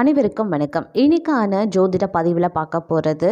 அனைவருக்கும் வணக்கம். இன்னைக்கான ஜோதிட பதிவில் பார்க்க போகிறது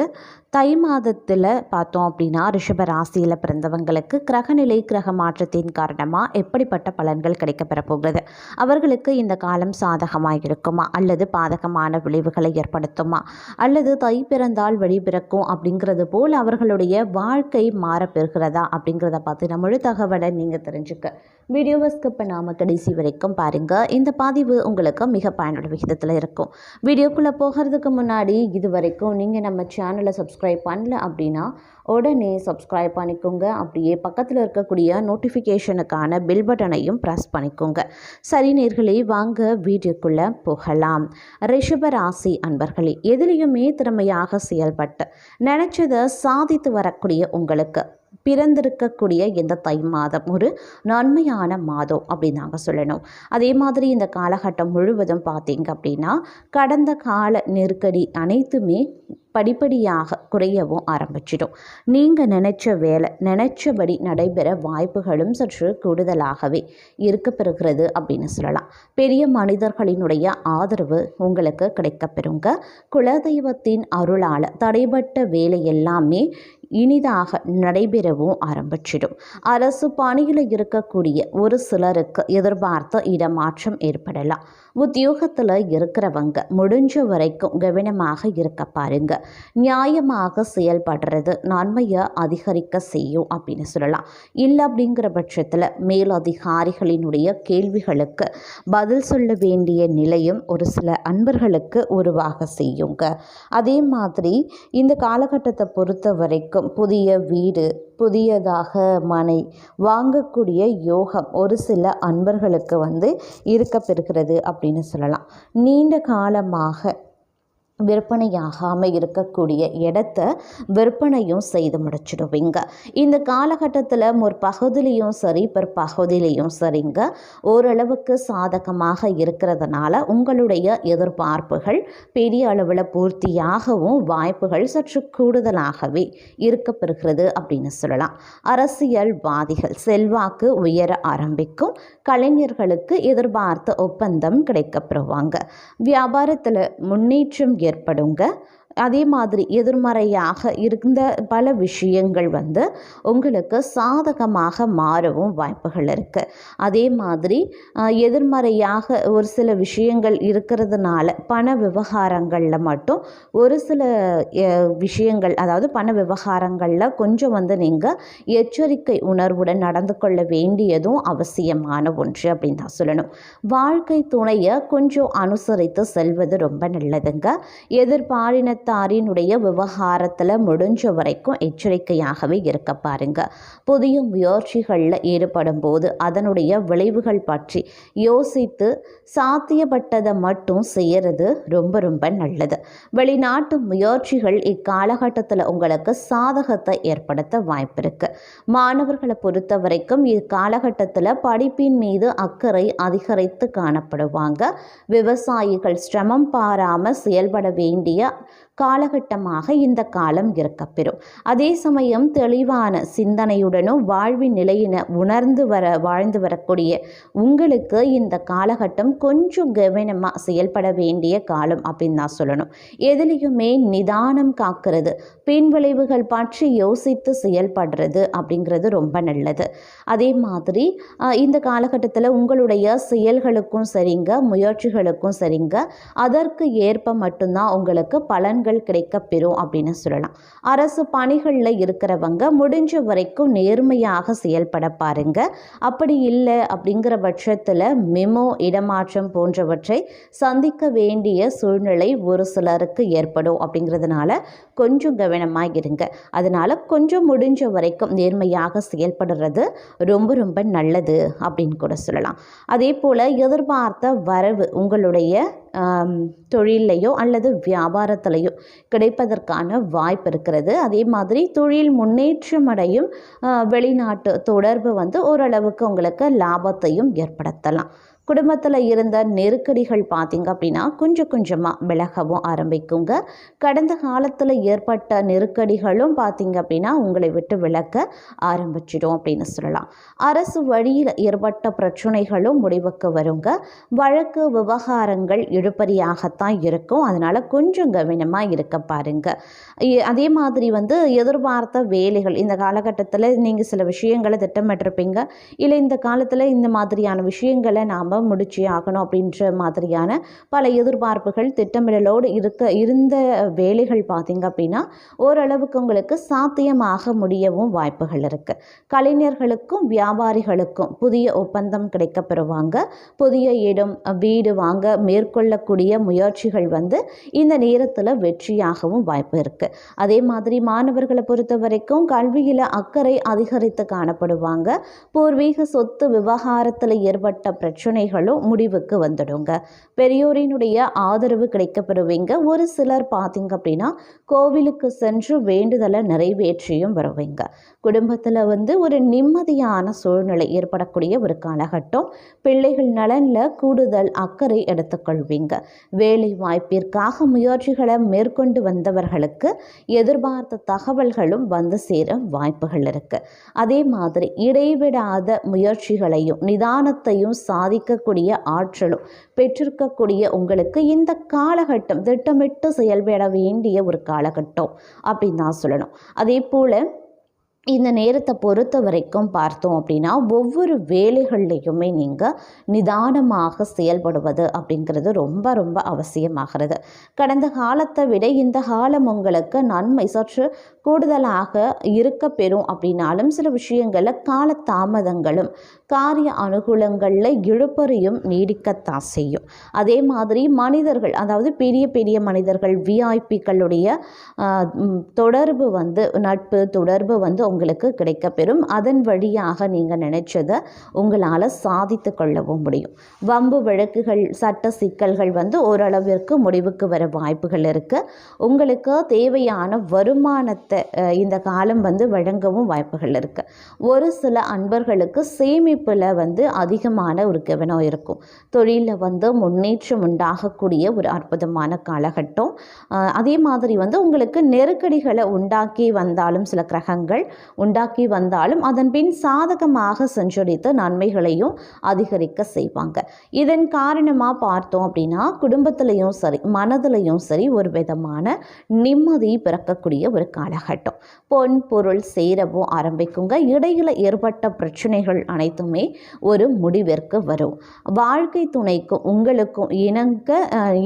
தை மாதத்தில் பார்த்தோம் அப்படின்னா ரிஷப ராசியில் பிறந்தவங்களுக்கு கிரகநிலை கிரக மாற்றத்தின் காரணமாக எப்படிப்பட்ட பலன்கள் கிடைக்கப்பெற போகிறது அவர்களுக்கு இந்த காலம் சாதகமாக இருக்குமா? அல்லது பாதகமான விளைவுகளை ஏற்படுத்துமா? அல்லது தை பிறந்தால் வழி பிறக்கும் அப்படிங்கிறது போல் அவர்களுடைய வாழ்க்கை மாறப்பெறுகிறதா அப்படிங்கிறத பற்றின முழு தகவலை நீங்கள் தெரிஞ்சுக்க. வீடியோவை ஸ்கிப் பண்ணாமல் கடைசி வரைக்கும் பாருங்கள் இந்த பதிவு உங்களுக்கு மிக பயனுள்ள விகிதத்தில் இருக்கும். வீடியோக்குள்ளே போகிறதுக்கு முன்னாடி இது வரைக்கும் நீங்கள் நம்ம சேனலை சப்ஸ்கிரைப் பண்ணல அப்படின்னா உடனே சப்ஸ்கிரைப் பண்ணிக்கோங்க. அப்படியே பக்கத்தில் இருக்கக்கூடிய நோட்டிஃபிகேஷனுக்கான பில் பட்டனையும் ப்ரெஸ் பண்ணிக்கோங்க. சரி நேர்களே வாங்க வீடியோக்குள்ளே போகலாம். ரிஷப ராசி அன்பர்களே எதிலையுமே திறமையாக செயல்பட்டு நினச்சதை சாதித்து வரக்கூடிய உங்களுக்கு பிறந்திருக்கக்கூடிய இந்த தை மாதம் ஒரு நன்மையான மாதம் அப்படின்னு நாங்கள் சொல்லணும். அதே மாதிரி இந்த காலகட்டம் முழுவதும் பார்த்தீங்க அப்படின்னா கடந்த கால நெருக்கடி அனைத்துமே படிப்படியாக குறையவும் ஆரம்பிச்சிடும். நீங்கள் நினச்ச வேலை நினச்சபடி நடைபெற வாய்ப்புகளும் சற்று கூடுதலாகவே இருக்கப்பெறுகிறது அப்படின்னு சொல்லலாம். பெரிய மனிதர்களினுடைய ஆதரவு உங்களுக்கு கிடைக்கப்பெறுங்க. குலதெய்வத்தின் அருளால் தடைபட்ட வேலை எல்லாமே இனிதாக நடைபெறவும் ஆரம்பிச்சிடும். அரசு பணியில் இருக்கக்கூடிய ஒரு சிலருக்கு எதிர்பார்த்த இடமாற்றம் ஏற்படலாம். உத்தியோகத்தில் இருக்கிறவங்க முடிஞ்ச வரைக்கும் கவனமாக இருக்க பாருங்க. நியாயமாக செயல்படுறது நன்மையை அதிகரிக்க செய்யும் அப்படின்னு சொல்லலாம். இல்லை அப்படிங்கிற பட்சத்தில் மேலதிகாரிகளினுடைய கேள்விகளுக்கு பதில் சொல்ல வேண்டிய நிலையும் ஒரு சில அன்பர்களுக்கு உருவாக செய்யுங்க. அதே மாதிரி இந்த காலகட்டத்தை பொறுத்த வரைக்கும் புதிய வீடு புதியதாக மனை வாங்கக்கூடிய யோகம் ஒரு சில அன்பர்களுக்கு வந்து இருக்கப்பெறுகிறது அப்படின்னு சொல்லலாம். நீண்ட காலமாக விற்பனையாகாமல் இருக்கக்கூடிய இடத்த விற்பனையும் செய்து முடிச்சிடுவீங்க. இந்த காலகட்டத்தில் ஒரு பகுதியிலையும் சரி பிற்பகுதியிலையும் சரிங்க. ஓரளவுக்கு சாதகமாக இருக்கிறதுனால உங்களுடைய எதிர்பார்ப்புகள் பெரிய அளவில் பூர்த்தியாகவும் வாய்ப்புகள் சற்று கூடுதலாகவே இருக்கப்பெறுகிறது அப்படின்னு சொல்லலாம். அரசியல்வாதிகள் செல்வாக்கு உயர ஆரம்பிக்கும் கலைஞர்களுக்கு எதிர்பார்த்த ஒப்பந்தம் கிடைக்கப்பெறுவாங்க. வியாபாரத்தில் முன்னேற்றம் ஏற்படுங்க. அதே மாதிரி எதிர்மறையாக இருந்த பல விஷயங்கள் வந்து உங்களுக்கு சாதகமாக மாறவும் வாய்ப்புகள் இருக்குது அதே மாதிரி எதிர்மறையாக ஒரு சில விஷயங்கள் இருக்கிறதுனால பண விவகாரங்களில் மட்டும் ஒரு சில விஷயங்கள் அதாவது பண விவகாரங்களில் கொஞ்சம் வந்து நீங்கள் எச்சரிக்கை உணர்வுடன் நடந்து கொள்ள வேண்டியதும் அவசியமான ஒன்று அப்படின்னு தான் சொல்லணும். வாழ்க்கை துணையை கொஞ்சம் அனுசரித்து செல்வது ரொம்ப நல்லதுங்க. எதிர்பாலின குடும்பத்தாரினுடைய விவகாரத்தில் முடிஞ்ச வரைக்கும் எச்சரிக்கையாகவே இருக்க பாருங்க. புதிய முயற்சிகளில் ஈடுபடும் போது அதனுடைய விளைவுகள் பற்றி யோசித்து சாத்தியப்பட்டதை மட்டும் செய்யறது ரொம்ப ரொம்ப நல்லது. வெளிநாட்டு முயற்சிகள் இக்காலகட்டத்தில் உங்களுக்கு சாதகத்தை ஏற்படுத்த வாய்ப்பு இருக்கு. மாணவர்களை பொறுத்த வரைக்கும் இக்காலகட்டத்தில் படிப்பின் மீது அக்கறை அதிகரித்து காணப்படுவாங்க. விவசாயிகள் சிரமம் பாராமல் செயல்பட வேண்டிய காலகட்டமாக இந்த காலம் இருக்கப்பெறும் அதே சமயம் தெளிவான சிந்தனையுடனும் வாழ்வின் நிலையின உணர்ந்து வர வாழ்ந்து வரக்கூடிய உங்களுக்கு இந்த காலகட்டம் கொஞ்சம் கவனமாக செயல்பட வேண்டிய காலம் அப்படின்னு நான் சொல்லணும். எதுலேயுமே நிதானம் காக்கிறது பின் விளைவுகள் பற்றி யோசித்து செயல்படுறது அப்படிங்கிறது ரொம்ப நல்லது. அதே மாதிரி இந்த காலகட்டத்தில் உங்களுடைய செயல்களுக்கும் சரிங்க முயற்சிகளுக்கும் சரிங்க. அதற்கு ஏற்ப மட்டும்தான் உங்களுக்கு பலன்கள் பலன்கள் கிடைக்க பெறும் அப்படின்னு சொல்லலாம். அரசு பணிகளில் இருக்கிறவங்க முடிஞ்ச வரைக்கும் நேர்மையாக செயல்பட பாருங்க. அப்படி இல்லை அப்படிங்கிற பட்சத்தில் மெமோ இடமாற்றம் போன்றவற்றை சந்திக்க வேண்டிய சூழ்நிலை ஒரு சிலருக்கு ஏற்படும் அப்படிங்கிறதுனால கொஞ்சம் கவனமாக இருங்க. அதனால் கொஞ்சம் முடிஞ்ச வரைக்கும் நேர்மையாக செயல்படுறது ரொம்ப ரொம்ப நல்லது அப்படின்னு கூட சொல்லலாம். அதே போல் எதிர்பார்த்த வரவு உங்களுடைய தொழிலையோ அல்லது வியாபாரத்திலையோ கிடைப்பதற்கான வாய்ப்பு இருக்கிறது. அதே மாதிரி தொழில் முன்னேற்றம் அடையும் வெளிநாட்டு தொடர்பு வந்து ஓரளவுக்கு உங்களுக்கு லாபத்தையும் ஏற்படுத்தலாம். குடும்பத்தில் இருந்த நெருக்கடிகள் பார்த்தீங்க அப்படின்னா கொஞ்சம் கொஞ்சமாக விலகவும் ஆரம்பிக்குங்க. கடந்த காலத்தில் ஏற்பட்ட நெருக்கடிகளும் பார்த்தீங்க அப்படின்னா உங்களை விட்டு விலக்க ஆரம்பிச்சிடும் அப்படின்னு சொல்லலாம். அரசு வழியில் ஏற்பட்ட பிரச்சனைகளும் முடிவுக்கு வருங்க. வழக்கு விவகாரங்கள் இழுபறியாகத்தான் இருக்கும். அதனால் கொஞ்சம் கவனமாக இருக்க பாருங்க. அதே மாதிரி வந்து எதிர்பார்த்த வேலைகள் இந்த காலகட்டத்தில் நீங்கள் சில விஷயங்களை திட்டமிட்டிருப்பீங்க. இல்லை இந்த காலத்தில் இந்த மாதிரியான விஷயங்களை நாம் முடிச்சே ஆகணும் அப்படின்ற மாதிரியான பல எதிர்பார்ப்புகள் திட்டமிடலோடு இருக்க இருந்த வேலைகள் பார்த்தீங்க அப்படின்னா ஓரளவுக்கு உங்களுக்கு சாத்தியமாக முடியவும் வாய்ப்புகள் இருக்குது கலைஞர்களுக்கும் வியாபாரிகளுக்கும் புதிய ஒப்பந்தம் கிடைக்க பெறுவாங்க புதிய இடம் வீடு வாங்க மேற்கொள்ளக்கூடிய முயற்சிகள் வந்து இந்த நேரத்தில் வெற்றியாகவும் வாய்ப்பு இருக்குது அதே மாதிரி மாணவர்களை பொறுத்த வரைக்கும் கல்வியில் அக்கறை அதிகரித்து காணப்படுவாங்க. பூர்வீக சொத்து விவகாரத்தில் ஏற்பட்ட பிரச்சனை பிரச்சனைகளும் முடிவுக்கு வந்துடுங்க. பெரியோரினுடைய ஆதரவு கிடைக்கப் பெறுவீங்க ஒரு சிலர் பார்த்தீங்க அப்படின்னா கோவிலுக்கு சென்று வேண்டுதலை நிறைவேற்றியும் வருவீங்க. குடும்பத்தில் வந்து ஒரு நிம்மதியான சூழ்நிலை ஏற்படக்கூடிய ஒரு காலகட்டம். பிள்ளைகள் நலனில் கூடுதல் அக்கறை எடுத்துக்கொள்வீங்க. வேலை வாய்ப்பிற்காக முயற்சிகளை மேற்கொண்டு வந்தவர்களுக்கு எதிர்பார்த்த தகவல்களும் வந்து சேர வாய்ப்புகள் இருக்குது அதே மாதிரி இடைவிடாத முயற்சிகளையும் நிதானத்தையும் சாதிக்க சாதிக்கக்கூடிய ஆற்றலும் பெற்றிருக்கக்கூடிய உங்களுக்கு இந்த காலகட்டம் திட்டமிட்டு செயல்பட வேண்டிய ஒரு காலகட்டம் அப்படின்னு தான் சொல்லணும். அதே போல் இந்த நேரத்தை பொறுத்த வரைக்கும் பார்த்தோம் அப்படின்னா ஒவ்வொரு வேலைகள்லையுமே நீங்கள் நிதானமாக செயல்படுவது அப்படிங்கிறது ரொம்ப ரொம்ப அவசியமாகிறது. கடந்த காலத்தை விட இந்த காலம் உங்களுக்கு நன்மை சற்று கூடுதலாக இருக்க பெறும் அப்படின்னாலும் சில விஷயங்களில் கால தாமதங்களும் காரிய அனுகூலங்களில் இழுப்பறையும் நீடிக்கத்தான் செய்யும். அதே மாதிரி மனிதர்கள் அதாவது பெரிய பெரிய மனிதர்கள் விஐபிக்களுடைய தொடர்பு வந்து நட்பு தொடர்பு வந்து உங்களுக்கு கிடைக்கப்பெறும். அதன் வழியாக நீங்கள் நினைச்சதை உங்களால் சாதித்து கொள்ளவும் முடியும். வம்பு வழக்குகள் சட்ட சிக்கல்கள் வந்து ஓரளவிற்கு முடிவுக்கு வர வாய்ப்புகள் இருக்குது உங்களுக்கு தேவையான வருமானத்தை இந்த காலம் வந்து வழங்கவும் வாய்ப்புகள் இருக்குது ஒரு சில அன்பர்களுக்கு சேமிப்பில் வந்து அதிகமான ஒரு கவனம் இருக்கும். தொழிலில் வந்து முன்னேற்றம் உண்டாகக்கூடிய ஒரு அற்புதமான காலகட்டம். அதே மாதிரி வந்து உங்களுக்கு நெருக்கடிகளை உண்டாக்கி வந்தாலும் சில கிரகங்கள் உண்டாக்கி வந்தாலும் அதன் பின் சாதகமாக சென்றடித்து நன்மைகளையும் அதிகரிக்க செய்வாங்க. இதன் காரணமாக பார்த்தோம் அப்படின்னா குடும்பத்திலையும் சரி மனதிலையும் சரி ஒரு விதமான நிம்மதி பிறக்கக்கூடிய ஒரு காலகட்டம். பொன் பொருள் சேரவும் ஆரம்பிக்குங்க. இடையில ஏற்பட்ட பிரச்சனைகள் அனைத்துமே ஒரு முடிவிற்கு வரும். வாழ்க்கை துணைக்கும் உங்களுக்கும் இணங்க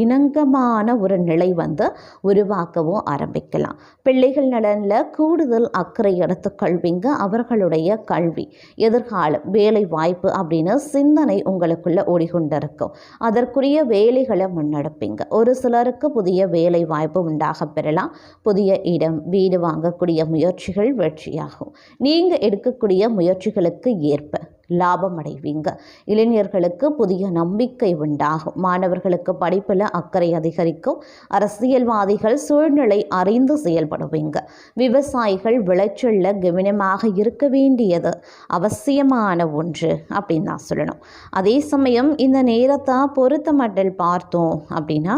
இணங்கமான ஒரு நிலை வந்து உருவாக்கவும் ஆரம்பிக்கலாம். பிள்ளைகள் நலனில் கூடுதல் அக்கறை கல்விங்க அவர்களுடைய கல்வி. எதிர்காலம் வேலை வாய்ப்பு அப்படின்னு சிந்தனை உங்களுக்குள்ள ஓடிக்கொண்டிருக்கும். அதற்குரிய வேலைகளை முன்னெடுப்பீங்க. ஒரு சிலருக்கு புதிய வேலை வாய்ப்பு உண்டாக பெறலாம். புதிய இடம் வீடு வாங்கக்கூடிய முயற்சிகள் வெற்றியாகும். நீங்கள் எடுக்கக்கூடிய முயற்சிகளுக்கு ஏற்ப லாபம் அடைவீங்க இளைஞர்களுக்கு புதிய நம்பிக்கை உண்டாகும். மாணவர்களுக்கு படிப்பில் அக்கறை அதிகரிக்கும். அரசியல்வாதிகள் சூழ்நிலை அறிந்து செயல்படுவீங்க. விவசாயிகள் விளைச்சலில் கவனமாக இருக்க வேண்டியது அவசியமான ஒன்று அப்படின்னு தான் சொல்லணும். அதே சமயம் இந்த நேரத்தை பொருத்தமட்டில் பார்த்தோம் அப்படின்னா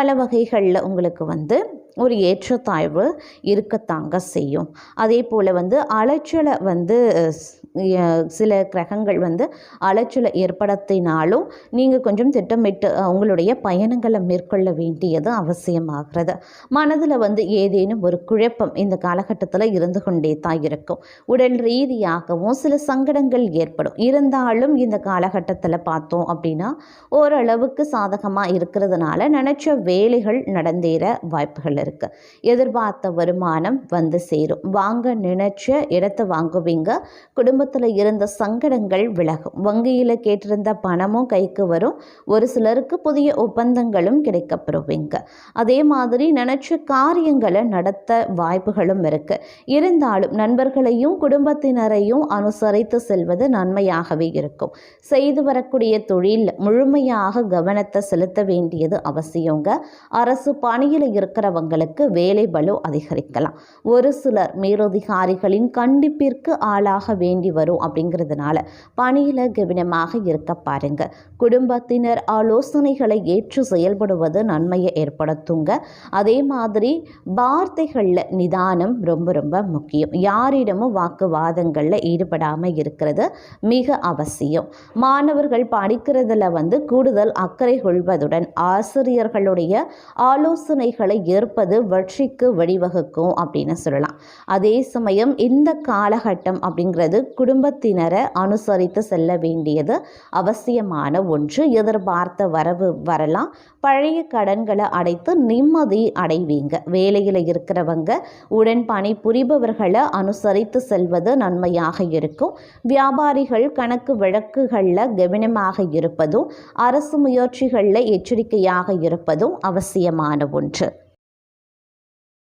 பல வகைகளில் உங்களுக்கு வந்து ஒரு ஏற்றத்தாழ்வு இருக்கத்தாங்க செய்யும். அதே போல் வந்து அலைச்சலை வந்து சில கிரகங்கள் வந்து அலைச்சலை ஏற்படுத்தினாலும் நீங்கள் கொஞ்சம் திட்டமிட்டு உங்களுடைய பயணங்களை மேற்கொள்ள வேண்டியது அவசியமாகிறது. மனதில் வந்து ஏதேனும் ஒரு குழப்பம் இந்த காலகட்டத்தில் இருந்து கொண்டே தான் இருக்கும். உடல் ரீதியாகவும் சில சங்கடங்கள் ஏற்படும். இருந்தாலும் இந்த காலகட்டத்தில் பார்த்தோம் அப்படின்னா ஓரளவுக்கு சாதகமாக இருக்கிறதுனால நினச்ச வேலைகள் நடந்தேற வாய்ப்புகள் இருக்குது எதிர்பார்த்த வருமானம் வந்து சேரும். வாங்க நினைச்ச இடத்த வாங்குவீங்க. குடும்பத்தில் இருந்த சங்கடங்கள் விலகும். வங்கியில் கேட்டிருந்த பணமும் கைக்கு வரும். ஒரு சிலருக்கு புதிய ஒப்பந்தங்களும் கிடைக்கப்பெறுவீங்க. அதே மாதிரி நினச்ச காரியங்களை நடத்த வாய்ப்புகளும் இருக்குது இருந்தாலும் நண்பர்களையும் குடும்பத்தினரையும் அனுசரித்து செல்வது நன்மையாகவே இருக்கும். செய்து வரக்கூடிய தொழில் முழுமையாக கவனத்தை செலுத்த வேண்டியது அவசியங்க. அரசு பணியில் இருக்கிறவங்களுக்கு வேலை பலு அதிகரிக்கலாம். ஒரு சிலர் மேலதிகாரிகளின் கண்டிப்பிற்கு ஆளாக வேண்டி வரும் அப்படிங்கிறதுனால பணியில் கவனமாக இருக்க பாருங்க. குடும்பத்தினர் ஆலோசனைகளை ஏற்று செயல்படுவது நன்மையை ஏற்படுத்துங்க. அதே மாதிரி வார்த்தைகளில் நிதானம் ரொம்ப ரொம்ப முக்கியம். யாரிடமும் வாக்குவாதங்களில் ஈடுபடாமல் இருக்கிறது மிக அவசியம். மாணவர்கள் படிக்கிறதுல வந்து கூடுதல் அக்கறை கொள்வதுடன் ஆசிரியர்களுடைய ஆலோசனைகளை ஏற்பது வெற்றிக்கு வழிவகுக்கும் அப்படின்னு சொல்லலாம். அதே சமயம் இந்த காலகட்டம் அப்படிங்கிறது குடும்பத்தினரை அனுசரித்து செல்ல வேண்டியது அவசியமான ஒன்று. எதிர்பார்த்த வரவு வரலாம். பழைய கடன்களை அடைத்து நிம்மதி அடைவீங்க. வேலையில் இருக்கிறவங்க உடன் பணி புரிபவர்களை அனுசரித்து செல்வது நன்மையாக இருக்கும். வியாபாரிகள் கணக்கு வழக்குகளில் கவனமாக இருப்பதும் அரசு முயற்சிகளில் எச்சரிக்கையாக இருப்பதும் அவசியமான ஒன்று.